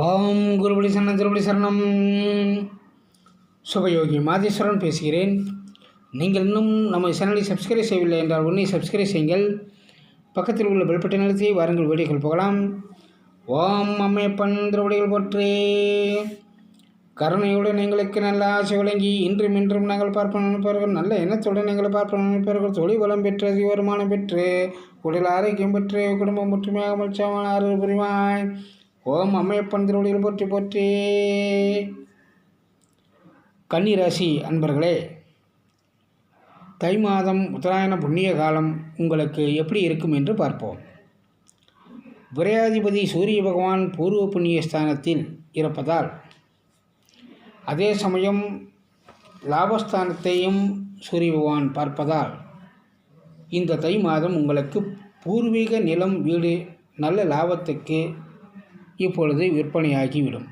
ஓம் குருபடி சரணம் திருபடி சரணம். சுபயோகி மாதேஸ்வரன் பேசுகிறேன். நீங்கள் இன்னும் நம்ம சேனலை சப்ஸ்கிரைப் செய்யவில்லை என்றால் உடனே சப்ஸ்கிரைப் செய்யுங்கள். பக்கத்தில் உள்ள பெல்பட்டை நிறுத்தி வாருங்கள் வீடியோக்கள் போகலாம். ஓம் அம்மையப்பன் திருவடிகள் போற்றே. கருணையுடன் எங்களுக்கு நல்ல ஆசை வழங்கி இன்றும் இன்றும் நாங்கள் பார்ப்போம் நினைப்பார்கள் நல்ல எண்ணத்துடன் எங்களை பார்ப்போம் நினைப்பார்கள் தொழில் வளம் பெற்று அதிக வருமானம் பெற்று உடல் ஆரோக்கியம் பெற்று குடும்பம் ஒற்றுமையாக மகிழ்ச்சியான ஆறு புரிவாய். ஓம் அம்மையப்பன் திருவடியில் போற்றி போற்றி. கன்னிராசி அன்பர்களே தை மாதம் உத்தராயண புண்ணிய காலம் உங்களுக்கு எப்படி இருக்கும் என்று பார்ப்போம். விரையாதிபதி சூரிய பகவான் பூர்வ புண்ணிய ஸ்தானத்தில் இருப்பதால் அதே சமயம் லாபஸ்தானத்தையும் சூரிய பகவான் பார்ப்பதால் இந்த தை மாதம் உங்களுக்கு பூர்வீக நிலம் வீடு நல்ல லாபத்துக்கு இப்பொழுது விற்பனையாகிவிடும்.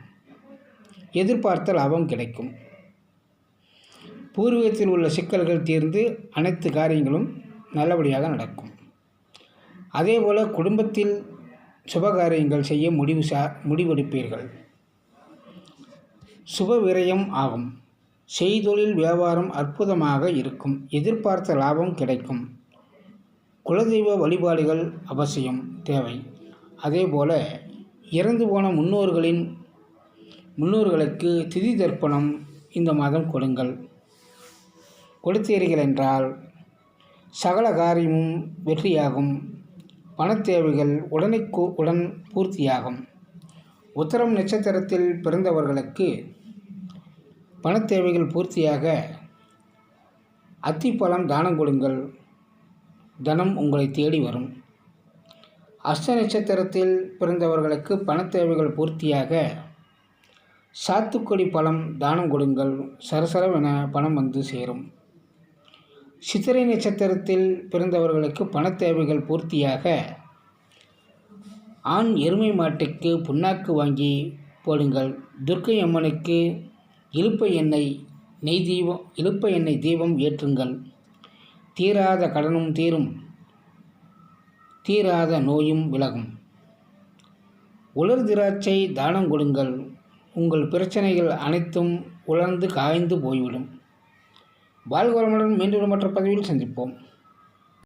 எதிர்பார்த்த லாபம் கிடைக்கும். பூர்வீகத்தில் உள்ள சிக்கல்கள் தீர்ந்து அனைத்து காரியங்களும் நல்லபடியாக நடக்கும். அதேபோல் குடும்பத்தில் சுபகாரியங்கள் செய்ய முடிவு சா முடிவெடுப்பீர்கள். சுப விரயம் ஆகும். செய்தொழில் வியாபாரம் அற்புதமாக இருக்கும். எதிர்பார்த்த லாபம் கிடைக்கும். குலதெய்வ வழிபாடுகள் அவசியம் தேவை. அதேபோல இறந்து போன முன்னோர்களின் முன்னோர்களுக்கு திதி தர்ப்பணம் இந்த மாதம் கொடுங்கள். கொடுத்தீர்கள் என்றால் சகல காரியமும் வெற்றியாகும். பணத்தேவைகள் உடனுக்கு உடன் பூர்த்தியாகும். உத்தரம் நட்சத்திரத்தில் பிறந்தவர்களுக்கு பணத்தேவைகள் பூர்த்தியாக அத்திப்பழம் தானம் கொடுங்கள். தனம் உங்களை தேடி வரும். அஷ்ட நட்சத்திரத்தில் பிறந்தவர்களுக்கு பணத்தேவைகள் பூர்த்தியாக சாத்துக்குடி பழம் தானம் கொடுங்கள் சரசரவென பணம் வந்து சேரும். சித்திரை நட்சத்திரத்தில் பிறந்தவர்களுக்கு பணத்தேவைகள் பூர்த்தியாக ஆண் எருமை மாட்டுக்கு புண்ணாக்கு வாங்கி போடுங்கள். துர்க்கை அம்மனுக்கு இழுப்ப எண்ணெய் நெய் தீபம் இழுப்ப எண்ணெய் தீபம் ஏற்றுங்கள். தீராத கடனும் தீரும். தீராத நோயும் விலகும். உலர் திராட்சை தானம் கொடுங்கள். உங்கள் பிரச்சனைகள் அனைத்தும் உலர்ந்து காய்ந்து போய்விடும். வாழ்வளமுடன் மீண்டும் மற்ற பதிவில் சந்திப்போம்.